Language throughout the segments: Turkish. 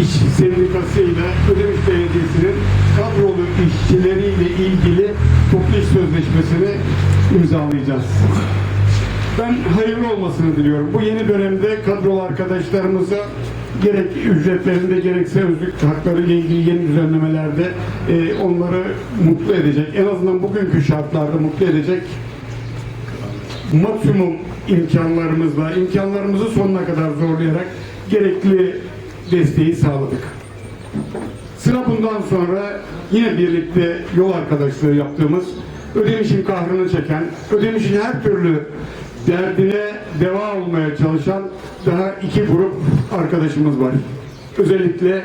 İş Sendikası'yla Ödemiş Belediyesi'nin kadrolu işçileriyle ilgili toplu iş sözleşmesini imzalayacağız. Ben hayırlı olmasını diliyorum. Bu yeni dönemde kadrolu arkadaşlarımıza gerek ücretlerinde gerekse özlük hakları ile ilgili yeni düzenlemelerde e, onları mutlu edecek. En azından bugünkü şartlarda mutlu edecek maksimum imkanlarımızla, imkanlarımızı sonuna kadar zorlayarak gerekli desteği sağladık. Sıra bundan sonra yine birlikte yol arkadaşlığı yaptığımız, Ödemiş'in kahrını çeken, Ödemiş'in her türlü derdine deva olmaya çalışan daha iki grup arkadaşımız var. Özellikle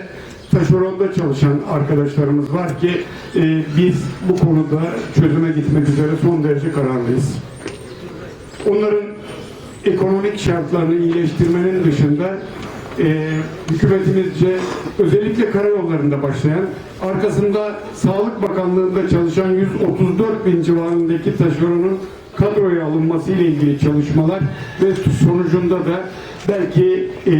taşeronda çalışan arkadaşlarımız var ki e, biz bu konuda çözüme gitmek üzere son derece kararlıyız. Onların ekonomik şartlarını iyileştirmenin dışında e, hükümetimizce özellikle karayollarında başlayan arkasında Sağlık Bakanlığı'nda çalışan 134 bin civarındaki taşeronun kadroya alınması ile ilgili çalışmalar ve sonucunda da belki e,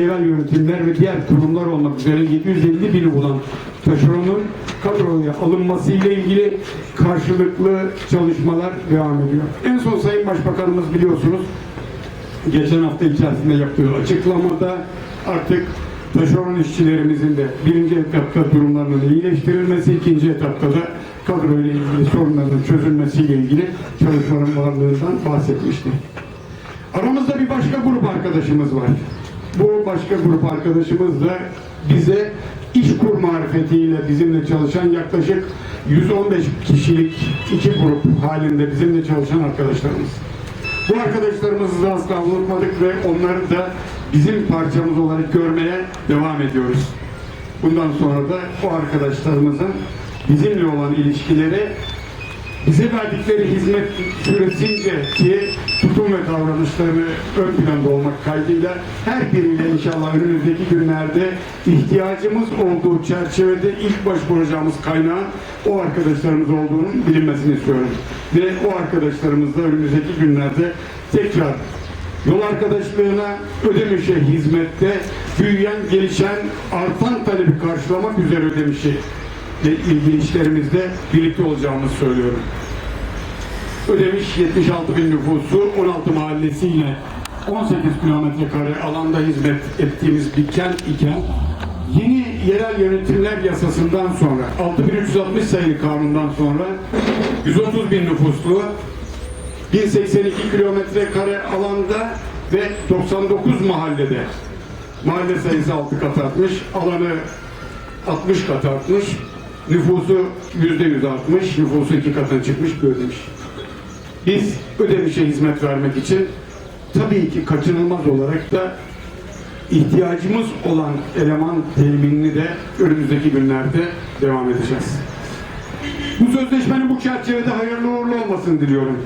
yerel yönetimler ve diğer kurumlar olmak üzere 750 bini bulan taşeronun kadroya alınması ile ilgili karşılıklı çalışmalar devam ediyor. En son Sayın Başbakanımız biliyorsunuz geçen hafta içerisinde yaptığı açıklamada artık taşeron işçilerimizin de birinci etapta durumlarının iyileştirilmesi, ikinci etapta da kadro ile ilgili sorunların çözülmesiyle ilgili çalışmaların varlığından bahsetmişti. Aramızda bir başka grup arkadaşımız var. Bu başka grup arkadaşımız da bize iş kur marifetiyle bizimle çalışan yaklaşık 115 kişilik iki grup halinde bizimle çalışan arkadaşlarımız. Bu arkadaşlarımızı da asla unutmadık ve onları da bizim parçamız olarak görmeye devam ediyoruz. Bundan sonra da o arkadaşlarımızın bizimle olan ilişkileri bize verdikleri hizmet süresince ki tutum ve davranışları ön planda olmak kaydıyla her biriyle inşallah önümüzdeki günlerde ihtiyacımız olduğu çerçevede ilk başvuracağımız kaynağın o arkadaşlarımız olduğunun bilinmesini istiyorum. Ve o arkadaşlarımızla önümüzdeki günlerde tekrar yol arkadaşlığına ödemişe hizmette büyüyen, gelişen, artan talebi karşılamak üzere ödemişi ile ilgili işlerimizde birlikte olacağımızı söylüyorum. Ödemiş 76 bin nüfusu 16 mahallesiyle 18 kilometre kare alanda hizmet ettiğimiz bir kent iken yeni yerel yönetimler yasasından sonra 6360 sayılı kanundan sonra 130 bin nüfuslu 1082 kilometre kare alanda ve 99 mahallede mahalle sayısı 6 kat artmış, alanı 60 kat artmış, nüfusu yüzde yüz artmış, nüfusu iki katına çıkmış ödemiş. Biz ödemişe hizmet vermek için tabii ki kaçınılmaz olarak da ihtiyacımız olan eleman teminini de önümüzdeki günlerde devam edeceğiz. Bu sözleşmenin bu çerçevede hayırlı uğurlu olmasını diliyorum.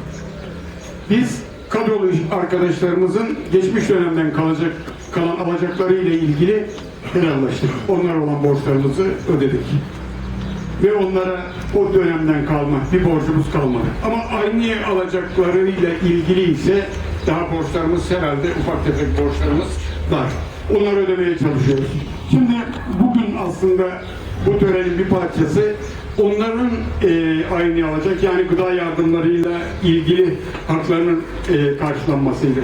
Biz kadrolu arkadaşlarımızın geçmiş dönemden kalacak kalan alacakları ile ilgili helallaştık. Onlara olan borçlarımızı ödedik. Ve onlara o dönemden kalma bir borcumuz kalmadı. Ama aynı alacaklarıyla ilgili ise daha borçlarımız herhalde ufak tefek borçlarımız var. Onları ödemeye çalışıyoruz. Şimdi bugün aslında bu törenin bir parçası onların e, aynı alacak yani gıda yardımlarıyla ilgili haklarının e, karşılanmasıydı.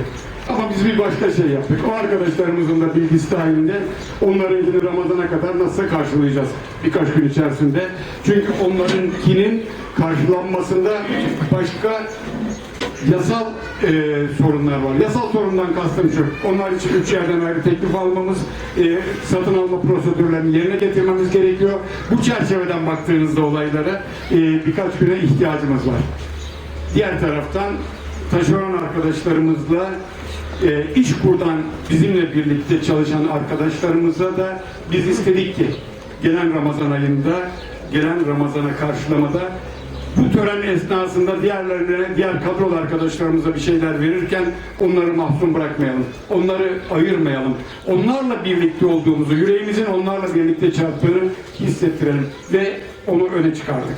Ama biz bir başka şey yaptık. O arkadaşlarımızın da bilgisi dahilinde onlarınkini Ramazan'a kadar nasıl karşılayacağız birkaç gün içerisinde. Çünkü onlarınkinin karşılanmasında başka yasal e, sorunlar var. Yasal sorundan kastım şu. Onlar için üç yerden ayrı teklif almamız, e, satın alma prosedürlerini yerine getirmemiz gerekiyor. Bu çerçeveden baktığınızda olaylara e, birkaç güne ihtiyacımız var. Diğer taraftan taşeron arkadaşlarımızla e, iş kurdan bizimle birlikte çalışan arkadaşlarımıza da biz istedik ki gelen Ramazan ayında gelen Ramazan'a karşılamada bu tören esnasında diğerlerine, diğer kadrolu arkadaşlarımıza bir şeyler verirken onları mahzun bırakmayalım. Onları ayırmayalım. Onlarla birlikte olduğumuzu, yüreğimizin onlarla birlikte çarptığını hissettirelim ve onu öne çıkardık.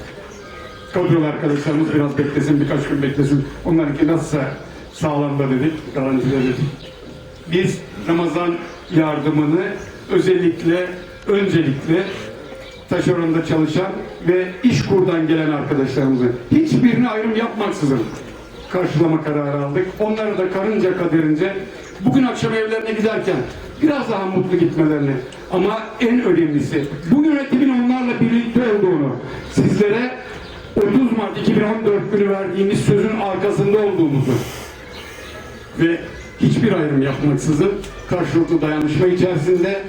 Kadrolu arkadaşlarımız biraz beklesin, birkaç gün beklesin. Onlarınki nasılsa sağlamda dedik, garantiledik. Biz Ramazan yardımını özellikle, öncelikle taşeronda çalışan ve iş kurdan gelen arkadaşlarımızı hiçbirini ayrım yapmaksızın karşılama kararı aldık. Onları da karınca kaderince bugün akşam evlerine giderken biraz daha mutlu gitmelerini ama en önemlisi bu yönetimin onlarla birlikte olduğunu sizlere 30 Mart 2014 günü verdiğimiz sözün arkasında olduğumuzu ve hiçbir ayrım yapmaksızın karşılıklı dayanışma içerisinde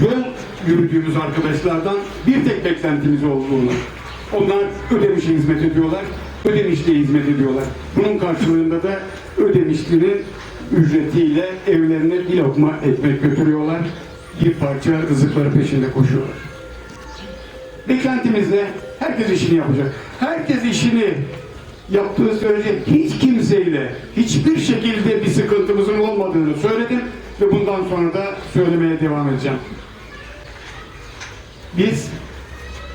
yol yürüdüğümüz arkadaşlardan bir tek beklentimiz olduğunu. Onlar Ödemiş'e hizmet ediyorlar, Ödemiş'te hizmet ediyorlar. Bunun karşılığında da Ödemişli'nin ücretiyle evlerine bir lokma ekmek götürüyorlar. Bir parça rızıkları peşinde koşuyorlar. Beklentimiz ne? Herkes işini yapacak. Herkes işini yaptığı sürece hiç kimseyle hiçbir şekilde bir sıkıntımızın olmadığını söyledim ve bundan sonra da söylemeye devam edeceğim. Biz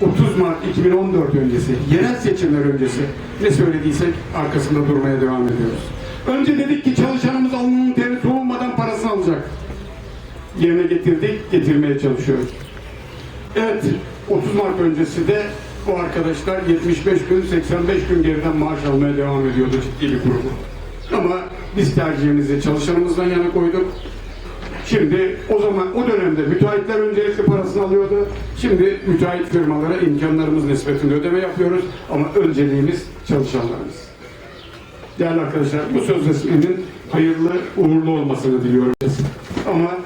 30 Mart 2014 öncesi, yerel seçimler öncesi ne söylediysek arkasında durmaya devam ediyoruz. Önce dedik ki çalışanımız alnının teri soğumadan parasını alacak. Yerine getirdik, getirmeye çalışıyoruz. Evet, 30 Mart öncesi de bu arkadaşlar 75 gün, 85 gün geriden maaş almaya devam ediyordu ciddi bir grubu. Ama biz tercihimizi çalışanımızdan yana koyduk. Şimdi o zaman o dönemde müteahhitler öncelikli parasını alıyordu. Şimdi müteahhit firmalara imkanlarımız nispetinde ödeme yapıyoruz. Ama önceliğimiz çalışanlarımız. Değerli arkadaşlar bu sözleşmenin hayırlı, uğurlu olmasını diliyorum. Ama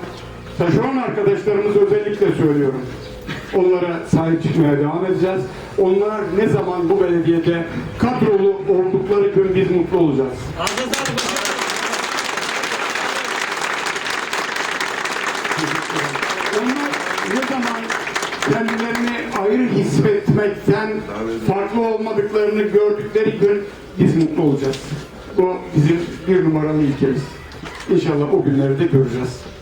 taşeron arkadaşlarımız özellikle söylüyorum. Onlara sahip çıkmaya devam edeceğiz. Onlar ne zaman bu belediyede kadrolu oldukları gün biz mutlu olacağız. Onlar ne zaman kendilerini ayrı hissetmekten farklı olmadıklarını gördükleri gün biz mutlu olacağız. Bu bizim bir numaralı ilkemiz. İnşallah o günleri de göreceğiz.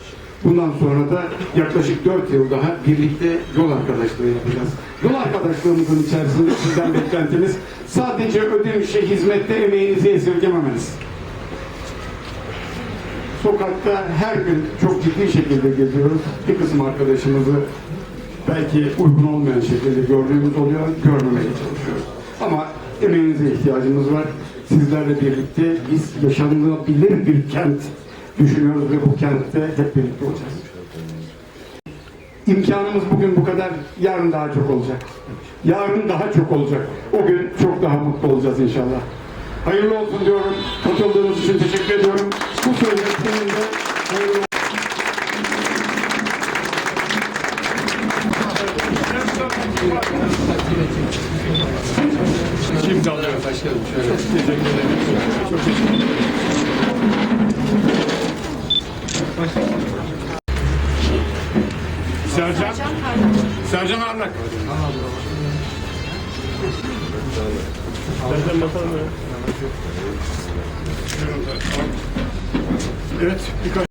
Bundan sonra da yaklaşık 4 yıl daha birlikte yol arkadaşlığı yapacağız. Yol arkadaşlığımızın içerisinde sizden beklentimiz sadece ödemişe hizmette emeğinizi esirgememeniz. Sokakta her gün çok ciddi şekilde geziyoruz. Bir kısım arkadaşımızı belki uygun olmayan şekilde gördüğümüz oluyor, görmemeye çalışıyoruz. Ama emeğinize ihtiyacımız var. Sizlerle birlikte biz yaşanılabilir bir kent düşünüyoruz ve bu kentte hep birlikte olacağız. İmkanımız bugün bu kadar, yarın daha çok olacak. Yarın daha çok olacak. O gün çok daha mutlu olacağız inşallah. Hayırlı olsun diyorum. Katıldığınız için teşekkür ediyorum. Bu sözleşmenin de hayırlı Şimdi alıyorum başkanım. Şöyle. Teşekkür ederim. Çok teşekkür ederim. Sercan. Sercan Arnak. Sercan bakalım. Evet, birkaç